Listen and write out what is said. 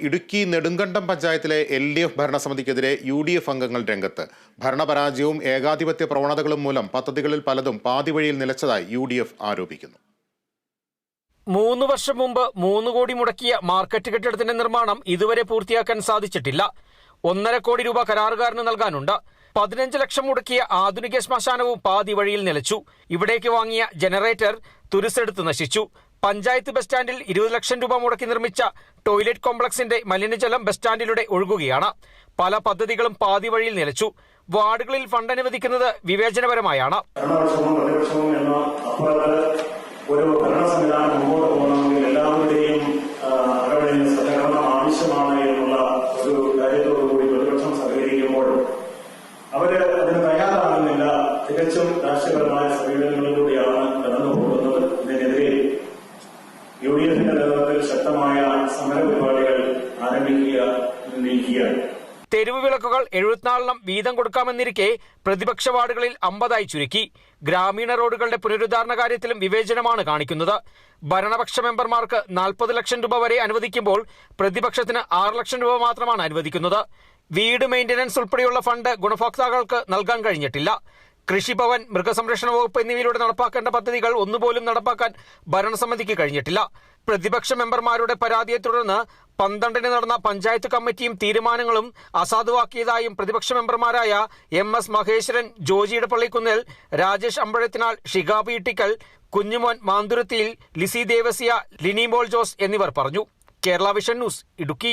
ഇടുക്കി നെടുങ്കണ്ടം പഞ്ചായത്തിലെ L D F ഭരണസമിതിക്കെതിരെ U D F അംഗങ്ങൾ രംഗത്ത്. ഭരണപരാജയവും ഏകാധിപത്യ പ്രവണതകളും മൂലം പദ്ധതികളിൽ പലതും പാതിവഴിയിൽ നിലച്ചതായി യു ഡി എഫ് ആരോപിക്കുന്നു. മൂന്ന് വർഷം മുമ്പ് മൂന്ന് കോടി മുടക്കിയ മാർക്കറ്റ് കെട്ടിടത്തിന്റെ നിർമ്മാണം ഇതുവരെ പൂർത്തിയാക്കാൻ സാധിച്ചിട്ടില്ല. ഒന്നര കോടി രൂപ കരാറുകാരന് നൽകാനുണ്ട്. പതിനഞ്ച് ലക്ഷം മുടക്കിയ ആധുനിക ശ്മശാനവും പാതി വഴിയിൽ നിലച്ചു. ഇവിടേക്ക് വാങ്ങിയ ജനറേറ്റർ തുരുസെടുത്ത് നശിച്ചു. പഞ്ചായത്ത് ബസ് സ്റ്റാൻഡിൽ ഇരുപത് ലക്ഷം രൂപ മുടക്കി നിർമ്മിച്ച ടോയ്ലറ്റ് കോംപ്ലക്സിന്റെ മലിനജലം ബസ് സ്റ്റാൻഡിലൂടെ ഒഴുകുകയാണ്. പല പദ്ധതികളും പാതി വഴിയിൽ നിലച്ചു. വാർഡുകളിൽ ഫണ്ട് അനുവദിക്കുന്നത് വിവേചനപരമായാണ്. ഡി എഫിന്റെ തെരുവ് വിളക്കുകൾ എഴുപത്തിനാലെണ്ണം വീതം കൊടുക്കാമെന്നിരിക്കെ പ്രതിപക്ഷ വാർഡുകളിൽ അമ്പതായി ചുരുക്കി. ഗ്രാമീണ റോഡുകളുടെ പുനരുദ്ധാരണ കാര്യത്തിലും വിവേചനമാണ് കാണിക്കുന്നത്. ഭരണപക്ഷ മെമ്പർമാർക്ക് നാൽപ്പത് ലക്ഷം രൂപ വരെ അനുവദിക്കുമ്പോൾ പ്രതിപക്ഷത്തിന് ആറ് ലക്ഷം രൂപ മാത്രമാണ് അനുവദിക്കുന്നത്. വീട് മെയിന്റനൻസ് ഉൾപ്പെടെയുള്ള ഫണ്ട് ഗുണഭോക്താക്കൾക്ക് നൽകാൻ കഴിഞ്ഞിട്ടില്ല. കൃഷിഭവൻ മൃഗസംരക്ഷണ വകുപ്പ് എന്നിവയിലൂടെ നടപ്പാക്കേണ്ട പദ്ധതികൾ ഒന്നുപോലും നടപ്പാക്കാൻ ഭരണസമിതിക്ക് കഴിഞ്ഞിട്ടില്ല. പ്രതിപക്ഷ മെമ്പർമാരുടെ പരാതിയെ തുടർന്ന് പന്ത്രണ്ടിന് നടന്ന പഞ്ചായത്ത് കമ്മിറ്റിയും തീരുമാനങ്ങളും അസാധുവാക്കിയതായും പ്രതിപക്ഷ മെമ്പർമാരായ എം എസ് മഹേശ്വരൻ ജോജിയുടെ പള്ളിക്കുന്നിൽ രാജേഷ് അമ്പഴത്തിനാൽ ഷിഗാബി ഇട്ടിക്കൽ കുഞ്ഞുമോൻ മാന്തുരത്തിയിൽ ലിസി ദേവസിയ ലിനിമോൾ ജോസ് എന്നിവർ പറഞ്ഞു. Kerala vision news Idukki.